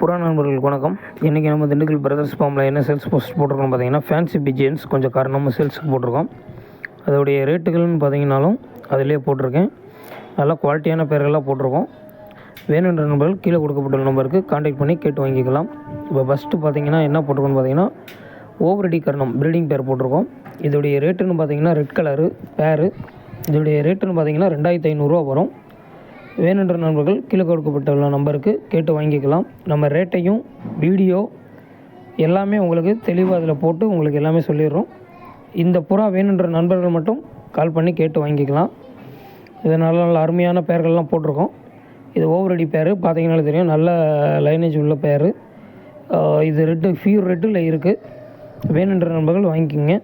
புறா நண்பர்களுக்கு வணக்கம். இன்றைக்கி நம்ம திண்டுக்கல் பிரதர்ஸ் ஃபார்மில் என்ன சேல்ஸ் போஸ்ட் போட்டிருக்கோம் பார்த்தீங்கன்னா ஃபேன்சி பிஜியன்ஸ் கொஞ்சம் காரணமாக சேல்ஸுக்கு போட்டிருக்கோம். அதோடைய ரேட்டுகள்னு பார்த்தீங்கன்னாலும் அதிலே போட்டிருக்கேன். நல்லா குவாலிட்டியான பேர்களாக போட்டிருக்கோம். வேணுன்ற நண்பர்கள் கீழே கொடுக்கப்பட்டுள்ள நம்பருக்கு காண்டாக்ட் பண்ணி கேட்டு வாங்கிக்கலாம். இப்போ ஃபஸ்ட்டு பார்த்தீங்கன்னா என்ன போட்டிருக்கோம்னு பார்த்தீங்கன்னா ஓவரடி கர்ணம் ப்ரீடிங் பேர் போட்டிருக்கோம். இதோடைய ரேட்டுன்னு பார்த்தீங்கன்னா ரெட் கலரு பேரு இதோடைய ரேட்டுன்னு பார்த்தீங்கன்னா ரெண்டாயிரத்தி ஐநூறுரூவா வரும். வேணுன்ற நண்பர்கள் கீழே கொடுக்கப்பட்டுள்ள நம்பருக்கு கேட்டு வாங்கிக்கலாம். நம்ம ரேட்டையும் வீடியோ எல்லாமே உங்களுக்கு தெளிவாக அதில் போட்டு உங்களுக்கு எல்லாமே சொல்லிடுறோம். இந்த புறா வேணுன்ற நண்பர்கள் மட்டும் கால் பண்ணி கேட்டு வாங்கிக்கலாம். இது நல்ல நல்ல அருமையான பேர்கள்லாம் போட்டிருக்கோம். இது ஓவரடி பேர். பார்த்தீங்கன்னாலே தெரியும். நல்ல லைனேஜ் உள்ள பேர். இது ரெட்டு ஃபியூர் ரெட்டில் இருக்குது வேணுன்ற நண்பர்கள் வாங்கிக்கோங்க.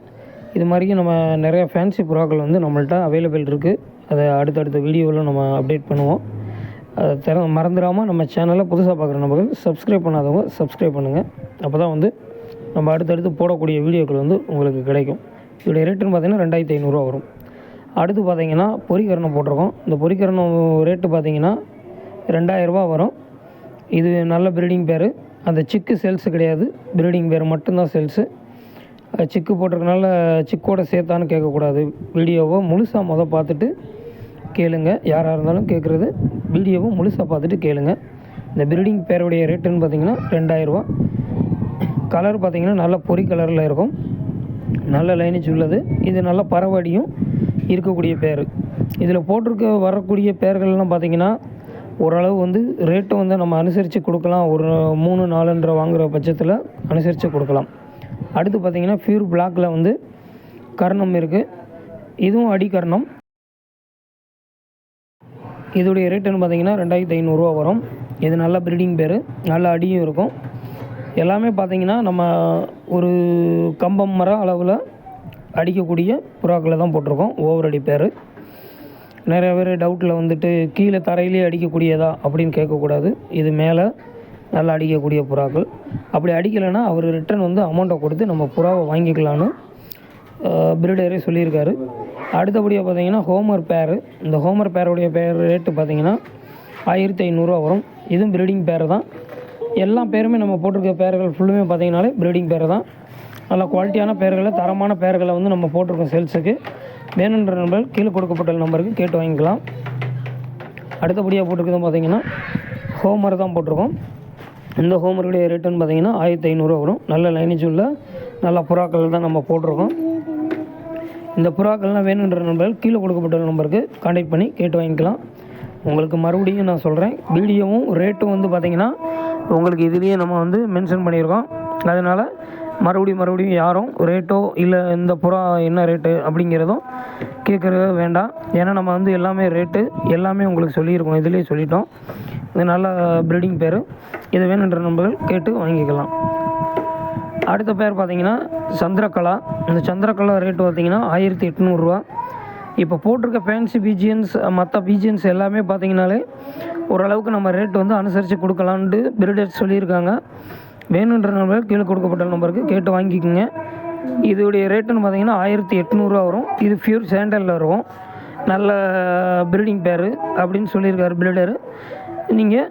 இது மாதிரி நம்ம நிறையா ஃபேன்சி புறாக்கள் வந்து நம்மள்ட்ட அவைலபிள் இருக்குது அதை அடுத்தடுத்த வீடியோவில் நம்ம அப்டேட் பண்ணுவோம். அதை திற மறந்துடாமல் நம்ம சேனலை புதுசாக பார்க்குற நபர்கள் சப்ஸ்கிரைப் பண்ணாதவங்க சப்ஸ்கிரைப் பண்ணுங்கள் அப்போ தான் வந்து நம்ம அடுத்தடுத்து போடக்கூடிய வீடியோக்கள் வந்து உங்களுக்கு கிடைக்கும். இதோடைய ரேட்டுன்னு பார்த்தீங்கன்னா ரெண்டாயிரத்தி ஐநூறுரூவா வரும். அடுத்து பார்த்தீங்கன்னா பொரிக்கரணம் போட்டிருக்கோம். இந்த பொரிக்கரணம் ரேட்டு பார்த்தீங்கன்னா ரெண்டாயிரரூபா வரும். இது நல்ல ப்ரீடிங் பேர். அந்த சிக்கு சேல்ஸு கிடையாது. ப்ரீடிங் பேர் மட்டும்தான் சேல்ஸு சிக்கு போட்டிருக்கனால சிக்கோட சேர்த்தான்னு கேட்கக்கூடாது. வீடியோவை முழுசாக மொதல் பார்த்துட்டு கேளுங்க. யாராக இருந்தாலும் கேட்குறது வீடியோவும் முழுசாக பார்த்துட்டு கேளுங்க. இந்த பில்டிங் பேருடைய ரேட்டுன்னு பார்த்தீங்கன்னா ரெண்டாயிரரூவா கலர் பார்த்திங்கன்னா நல்ல பொறி கலரில் இருக்கும். நல்ல லைனேஜ் உள்ளது. இது நல்ல பரவடியும் இருக்கக்கூடிய பேர். இதில் போட்டிருக்க வரக்கூடிய பேர்கள்லாம் பார்த்தீங்கன்னா ஓரளவு வந்து ரேட்டு வந்து நம்ம அனுசரித்து கொடுக்கலாம். ஒரு மூணு நாலுன்ற வாங்குகிற பட்சத்தில் அனுசரித்து கொடுக்கலாம். அடுத்து பார்த்தீங்கன்னா ஃபியூர் பிளாக்கில் வந்து கர்ணம் இருக்குது இதுவும் அடி இதோடைய ரேட்டுன்னு பார்த்தீங்கன்னா ரெண்டாயிரத்தி ஐநூறுரூவா வரும். இது நல்ல ப்ரீடிங் பேர். நல்ல அடியும் இருக்கும். எல்லாமே பார்த்தீங்கன்னா நம்ம ஒரு கம்பம் மரம் அளவில் அடிக்கக்கூடிய புறாக்களை தான் போட்டிருக்கோம். ஓவர் அடி பேர். நிறைய பேர் டவுட்டில் வந்துட்டு கீழே தரையிலே அடிக்கக்கூடியதா அப்படின்னு கேட்கக்கூடாது. இது மேலே நல்லா அடிக்கக்கூடிய புறாக்கள். அப்படி அடிக்கலைன்னா அவர் ரிட்டர்ன் வந்து அமௌண்ட்டை கொடுத்து நம்ம புறாவை வாங்கிக்கலான்னு பிரீடரே சொல்லியிருக்காரு. அடுத்தபடியாக பார்த்தீங்கன்னா ஹோமர் பேரு இந்த ஹோமர் பேருடைய பேர் ரேட்டு பார்த்தீங்கன்னா ஆயிரத்தி ஐநூறுரூவா வரும். இதுவும் ப்ரீடிங் பேர் தான். எல்லா பேருமே நம்ம போட்டிருக்க பேர்கள் ஃபுல்லுமே பார்த்தீங்கனாலே ப்ரீடிங் பேர் தான். நல்ல குவாலிட்டியான பேர்களை தரமான பேர்களை வந்து நம்ம போட்டிருக்கோம் சேல்ஸுக்கு வேணுன்ற நம்பர் கீழே கொடுக்கப்பட்ட நம்பருக்கு கேட்டு வாங்கிக்கலாம். அடுத்தபடியாக போட்டிருக்கிறது பார்த்தீங்கன்னா ஹோமர் தான் போட்டிருக்கோம். இந்த ஹோமருடைய ரேட்டுன்னு பார்த்தீங்கன்னா ஆயிரத்தி ஐநூறுரூவா வரும். நல்ல லைனேஜ் உள்ள நல்ல புறாக்கள் தான் நம்ம போட்டிருக்கோம். இந்த புறாக்கள்லாம் வேணுன்ற நண்பர்கள் கீழே கொடுக்கப்பட்ட நம்பருக்கு காண்டாக்ட் பண்ணி கேட்டு வாங்கிக்கலாம். உங்களுக்கு மறுபடியும் நான் சொல்கிறேன் வீடியோவும் ரேட்டும் வந்து பார்த்திங்கன்னா உங்களுக்கு இதுலேயே நம்ம வந்து மென்ஷன் பண்ணியிருக்கோம். அதனால் மறுபடியும் மறுபடியும் யாரும் ரேட்டோ இல்லை இந்த புறா என்ன ரேட்டு அப்படிங்கிறதும் கேட்குறது வேண்டாம். ஏன்னா நம்ம வந்து எல்லாமே ரேட்டு எல்லாமே உங்களுக்கு சொல்லியிருக்கோம் இதுலேயே சொல்லிட்டோம். இது நல்ல ப்ரீடிங் பேர். இது வேணுன்ற நம்பர்கள் கேட்டு வாங்கிக்கலாம். அடுத்த பேர் பார்த்தீங்கன்னா சந்திரகலா. இந்த சந்திரகலா ரேட்டு பார்த்தீங்கன்னா ஆயிரத்தி எட்நூறுரூவா இப்போ போட்டிருக்க ஃபேன்சி பீஜியன்ஸ் மற்ற பீஜியன்ஸ் எல்லாமே பார்த்தீங்கனாலே ஓரளவுக்கு நம்ம ரேட் வந்து அனுசரித்து கொடுக்கலான்ட்டு பிரிடர்ஸ் சொல்லியிருக்காங்க. வேணுன்ற நம்பர் கீழே கொடுக்கப்பட்ட நம்பருக்கு கேட்டு வாங்கிக்கோங்க. இதோடைய ரேட்டுன்னு பார்த்தீங்கன்னா ஆயிரத்தி எட்நூறுரூவா வரும். இது ஃபியூர் சேண்டலில் வரும் நல்ல ப்ரீடிங் பேர் அப்படின்னு சொல்லியிருக்காரு பில்டரு நீங்கள்